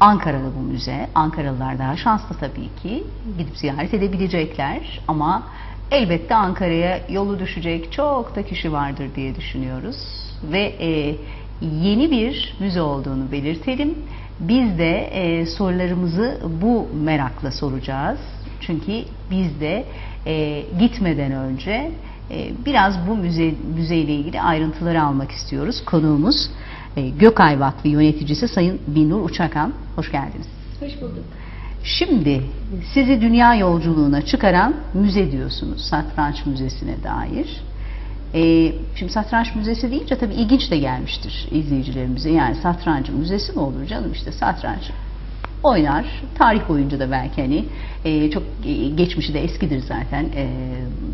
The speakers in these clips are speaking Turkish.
Ankara'da bu müze. Ankaralılar daha şanslı tabii ki. Gidip ziyaret edebilecekler ama elbette Ankara'ya yolu düşecek çok da kişi vardır diye düşünüyoruz. Ve e, yeni bir müze olduğunu belirtelim. Biz de e, sorularımızı bu merakla soracağız. Çünkü biz de e, gitmeden önce e, biraz bu müze müzeyle ilgili ayrıntıları almak istiyoruz. Konuğumuz Gökay Vakfı yöneticisi Sayın Binur Uçakan. Hoş geldiniz. Hoş bulduk. Şimdi sizi dünya yolculuğuna çıkaran müze diyorsunuz. Satranç Müzesi'ne dair. Ee, şimdi satranç müzesi deyince tabii ilginç de gelmiştir izleyicilerimize. Yani satrancın müzesi mi olur canım işte satranç oynar. Tarih boyunca da belki hani e, çok e, geçmişi de eskidir zaten e,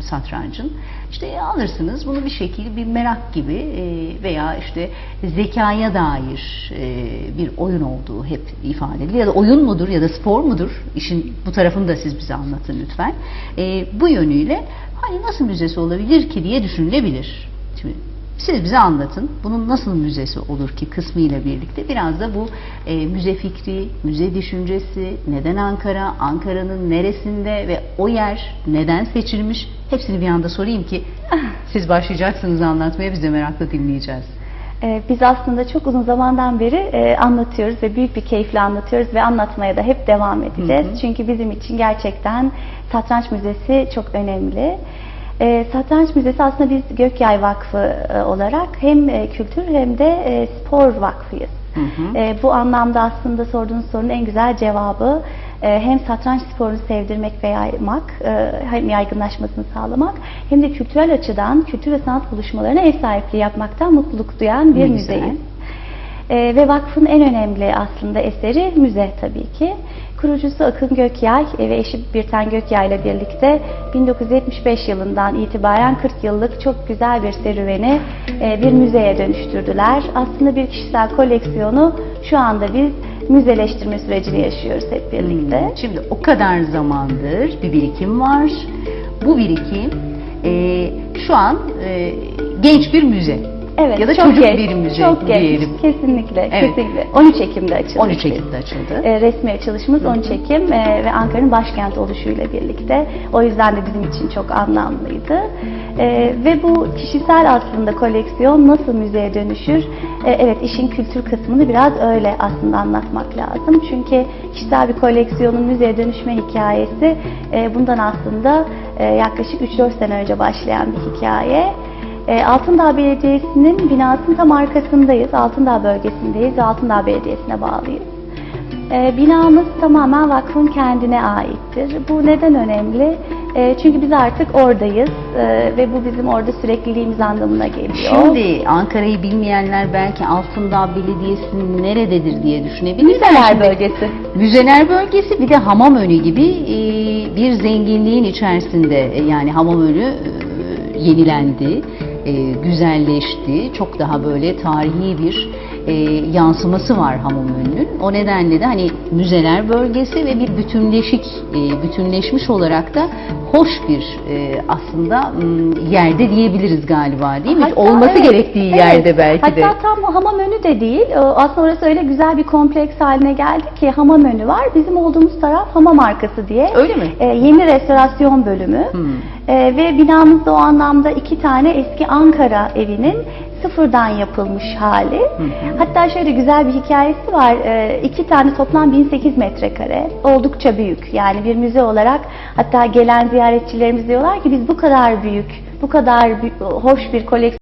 satrancın. İşte alırsınız bunu bir şekilde bir merak gibi e, veya işte zekaya dair e, bir oyun olduğu hep ifade edilir. Ya da oyun mudur ya da spor mudur? İşin bu tarafını da siz bize anlatın lütfen. E, bu yönüyle hani nasıl müzesi olabilir ki diye düşünülebilir. Şimdi siz bize anlatın. Bunun nasıl müzesi olur ki kısmıyla birlikte biraz da bu e, müze fikri, müze düşüncesi, neden Ankara, Ankara'nın neresinde ve o yer neden seçilmiş hepsini bir anda sorayım ki siz başlayacaksınız anlatmaya biz de merakla dinleyeceğiz. Ee, Biz aslında çok uzun zamandan beri e, anlatıyoruz ve büyük bir keyifle anlatıyoruz ve anlatmaya da hep devam edeceğiz. Hı hı. Çünkü bizim için gerçekten Satranç Müzesi çok önemli. Ee, Satranç Müzesi aslında biz Gökyay Vakfı e, olarak hem e, kültür hem de e, spor vakfıyız. Hı hı. E, bu anlamda aslında sorduğunuz sorunun en güzel cevabı e, hem satranç sporunu sevdirmek ve yaymak, e, hem yaygınlaşmasını sağlamak hem de kültürel açıdan kültür ve sanat buluşmalarına ev sahipliği yapmaktan mutluluk duyan bir Ne güzel. E, ve vakfın en önemli aslında eseri müze tabii ki. Kurucusu Akın Gökyay ve eşi Birten Gökyay ile birlikte 1975 yılından itibaren 40 yıllık çok güzel bir serüveni e, bir müzeye dönüştürdüler. Aslında bir kişisel koleksiyonu şu anda biz müzeleştirme sürecini yaşıyoruz hep birlikte. Şimdi o kadar zamandır bir birikim var. Bu birikim e, şu an e, genç bir müze. Evet, ya da çok çocuk bir müze çok diyelim. Kesinlikle, Evet. kesinlikle. 13 Ekim'de açıldı. 13 Ekim'de açıldı. E, resmi açılışımız 13 Ekim e, ve Ankara'nın başkent oluşuyla birlikte. O yüzden de bizim için çok anlamlıydı. E, ve bu kişisel aslında koleksiyon nasıl müzeye dönüşür? E, evet işin kültür kısmını biraz öyle aslında anlatmak lazım. Çünkü kişisel bir koleksiyonun müzeye dönüşme hikayesi e, bundan aslında e, yaklaşık 3-4 sene önce başlayan bir hikaye. E, Altındağ Belediyesi'nin binasının tam arkasındayız. Altındağ bölgesindeyiz ve Altındağ Belediyesi'ne bağlıyız. E, binamız tamamen vakfın kendine aittir. Bu neden önemli? E, çünkü biz artık oradayız ve bu bizim orada sürekliliğimiz anlamına geliyor. Şimdi Ankara'yı bilmeyenler belki Altındağ Belediyesi'nin nerededir diye düşünebilir. Müzeler bölgesi. Müzeler bölgesi bir de Hamamönü gibi bir zenginliğin içerisinde yani Hamamönü yenilendi, e, güzelleşti. Çok daha böyle tarihi bir e, yansıması var Hamamönü'nün. O nedenle de hani müzeler bölgesi ve bir bütünleşik, e, bütünleşmiş olarak da hoş bir e, aslında yerde diyebiliriz galiba değil mi? Hatta Olması evet, gerektiği evet. yerde belki de. Hatta tam o hamam önü de değil. Ee, Aslında orası öyle güzel bir kompleks haline geldi ki hamam önü var. Bizim olduğumuz taraf hamam arkası diye. Öyle mi? Ee, yeni restorasyon bölümü. Hmm. Ee, ve binamızda o anlamda iki tane eski Ankara evinin sıfırdan yapılmış hali. hı. Hatta şöyle güzel bir hikayesi var. Ee, iki tane toplam 1008 metrekare. Oldukça büyük. Yani bir müze olarak hatta gelen ziyaretçilerimiz diyorlar ki biz bu kadar büyük, bu kadar hoş bir koleksiyon